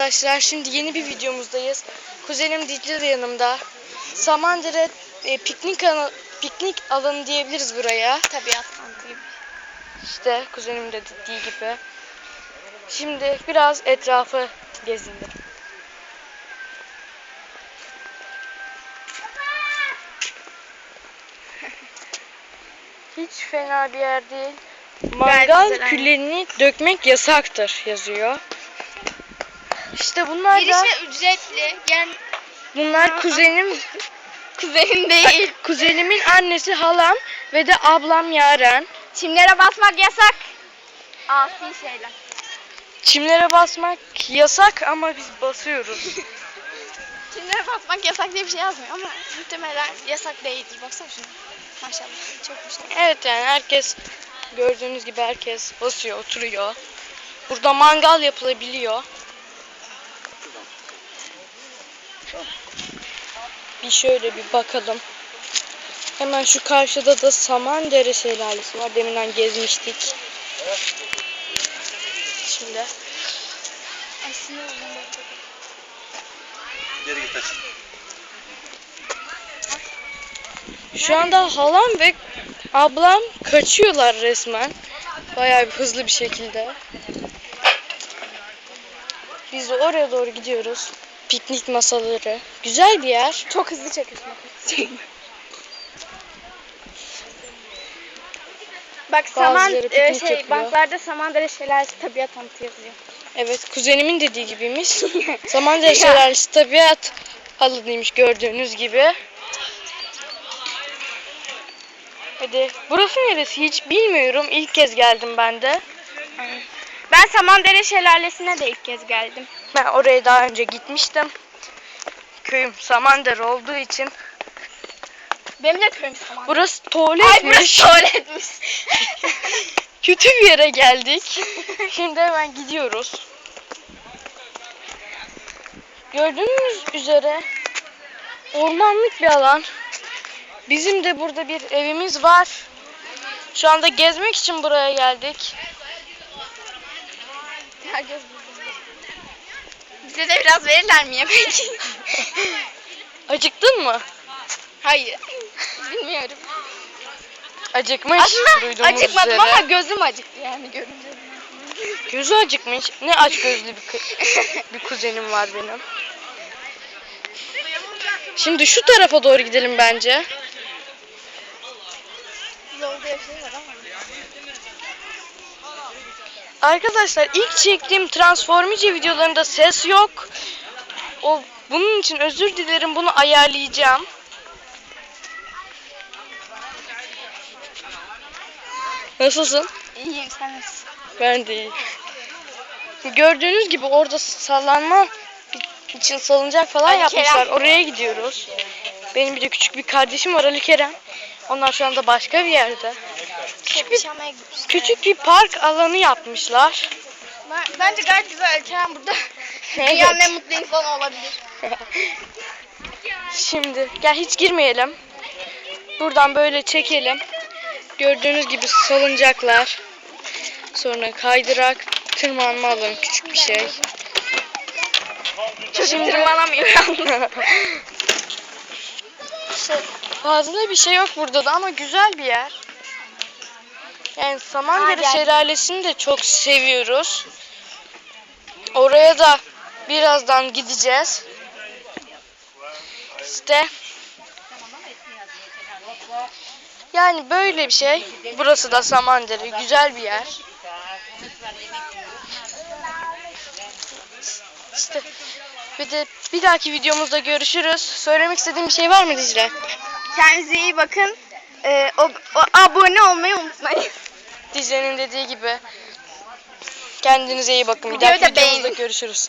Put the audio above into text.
Arkadaşlar şimdi yeni bir videomuzdayız. Kuzenim Dicle de yanımda. Samandere e, piknik alanı, piknik alanı diyebiliriz buraya. Tabiat kampı gibi. İşte kuzenim de dediği gibi. Şimdi biraz etrafı gezindim. Hiç fena bir yer değil. Mangal küllerini dökmek yasaktır yazıyor. İşte bunlar da Girişe ücretli. Yani bunlar kuzenim kuzenin değil. kuzenimin annesi halam ve de ablam Yaren. Çimlere basmak yasak. Asi şeyler. Çimlere basmak yasak ama biz basıyoruz. Çimlere basmak yasak diye bir şey yazmıyor ama muhtemelen yasak değildir. Baksana şuna. Maşallah. Çok güzel. Evet yani herkes gördüğünüz gibi herkes basıyor, oturuyor. Burada mangal yapılabiliyor. Bir şöyle bir bakalım. Hemen şu karşıda da Samandere Şelalesi var. Deminden gezmiştik. Şimdi. Geri git. Şu anda halam ve ablam kaçıyorlar resmen. Bayağı bir hızlı bir şekilde. Biz de oraya doğru gidiyoruz. Piknik masaları. Güzel bir yer. Çok hızlı çekiyorsun. Bak saman Bazıları e, piknik şey yapıyor. banklarda Samandere Şelalesi tabiat anıtı yazıyor. Evet kuzenimin dediği gibiymiş. Samandere Şelalesi tabiat alanıymış gördüğünüz gibi. Hadi burası neresi hiç bilmiyorum. İlk kez geldim ben de. Ben Samandere Şelalesi'ne de ilk kez geldim. Ben oraya daha önce gitmiştim. Köyüm Samandere olduğu için. Benim de köyüm Samandere. Burası Ay tuvaletmiş. burası tuvaletmiş. Kötü bir yere geldik. Şimdi hemen gidiyoruz. Gördüğünüz üzere ormanlık bir alan. Bizim de burada bir evimiz var. Şu anda gezmek için buraya geldik. Herkes. Bize de biraz verirler mi yemek? Acıktın mı? Hayır. Bilmiyorum. Acıkmış. Aslında duyduğumuz acıkmadım üzere. ama gözüm acıktı yani görünce. Gözü acıkmış. Ne aç gözlü bir, bir kuzenim var benim. Şimdi şu tarafa doğru gidelim bence. Yolda bir şey var ama. Arkadaşlar ilk çektiğim Transformice videolarında ses yok. O bunun için özür dilerim. Bunu ayarlayacağım. Nasılsın? İyiyim sen nasılsın? Ben de iyiyim. Gördüğünüz gibi orada sallanma için salıncak falan Ali yapmışlar. Kerem. Oraya gidiyoruz. Benim bir de küçük bir kardeşim var Ali Kerem. Onlar şu anda başka bir yerde. Küçük bir, küçük bir park alanı yapmışlar. Ben, bence gayet güzel. Kerem burada dünyanın en mutlu insanı olabilir. Şimdi gel hiç girmeyelim. Buradan böyle çekelim. Gördüğünüz gibi salıncaklar. Sonra kaydırak, tırmanma alanı küçük bir şey. Çocuk Şimdi- tırmanamıyor. İşte fazla bir şey yok burada da ama güzel bir yer. Yani Samandere. Şelalesi'ni de çok seviyoruz. Oraya da birazdan gideceğiz. İşte yani böyle bir şey. Burası da Samandere. Güzel bir yer. İşte bir de bir dahaki videomuzda görüşürüz. Söylemek istediğim bir şey var mı Dicle? Kendinize iyi bakın. Ee, o, o, abone olmayı unutmayın. Dicle'nin dediği gibi kendinize iyi bakın. Bir dahaki da videomuzda görüşürüz.